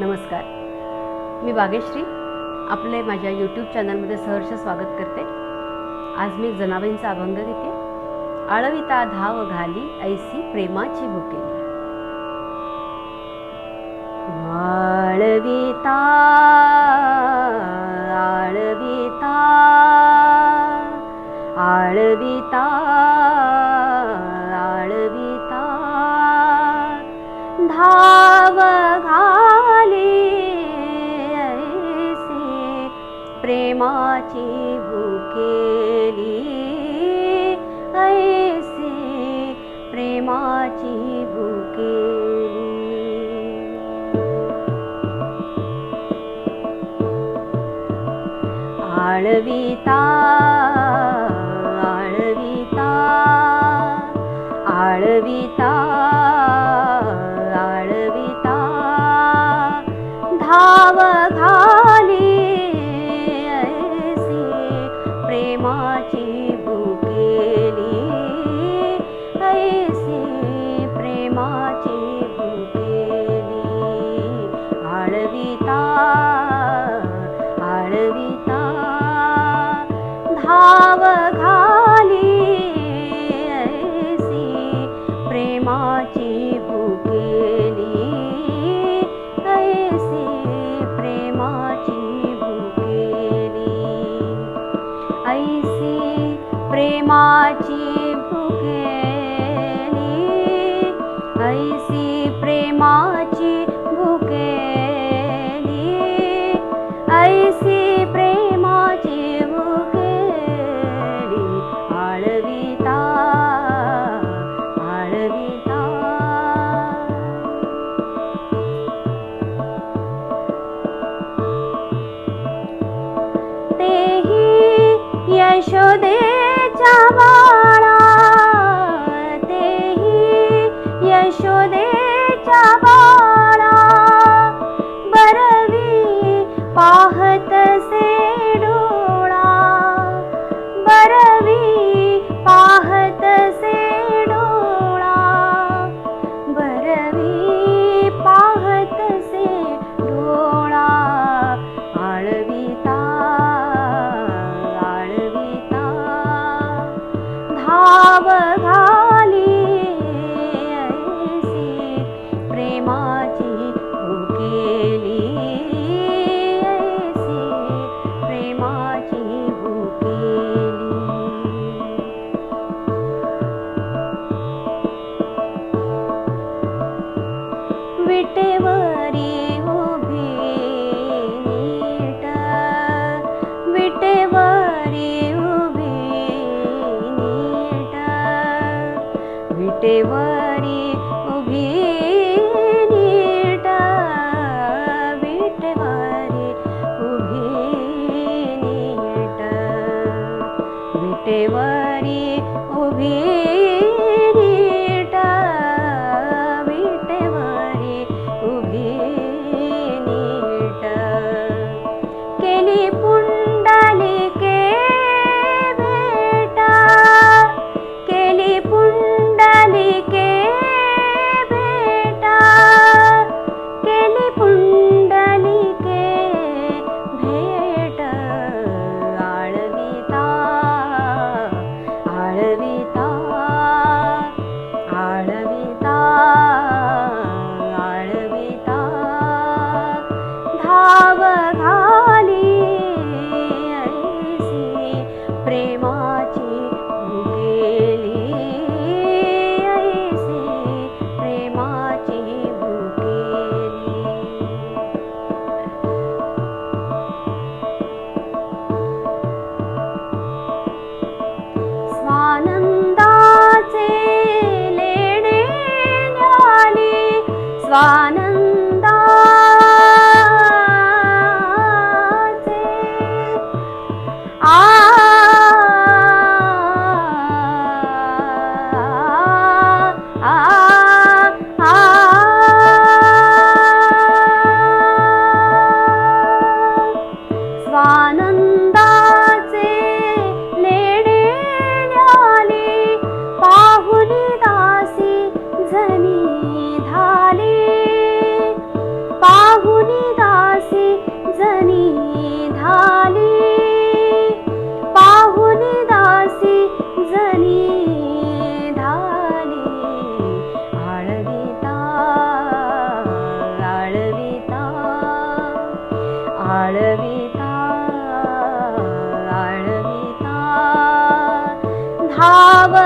नमस्कार. मी बागेश्री आपले माझ्या यूट्यूब चॅनलमध्ये सहर्ष स्वागत करते. आज मी जनाबाईंचा अभंग घेते. आळविता धाव घाली ऐसी प्रेमाची भुकेली. आळविता आळविता आळविता आळविता प्रेमाची भुकेली. ऐसे प्रेमाची भुकेली. आळविता आळविता आळविता. प्रेमाची भुकेली দেশ দে विटेवरी उभी नीटा। विटेवरी उभी नीटा। विटेवरी उभी नीटा। विटेवरी उभी नीटा। विटेवरी उभी आळविता స్వానందాచే ఆ స్వానంద पाहुनी दासी जनी धाली। पाहुनी दासी जनी धाली। आळविता आळविता आळविता आळविता। धाव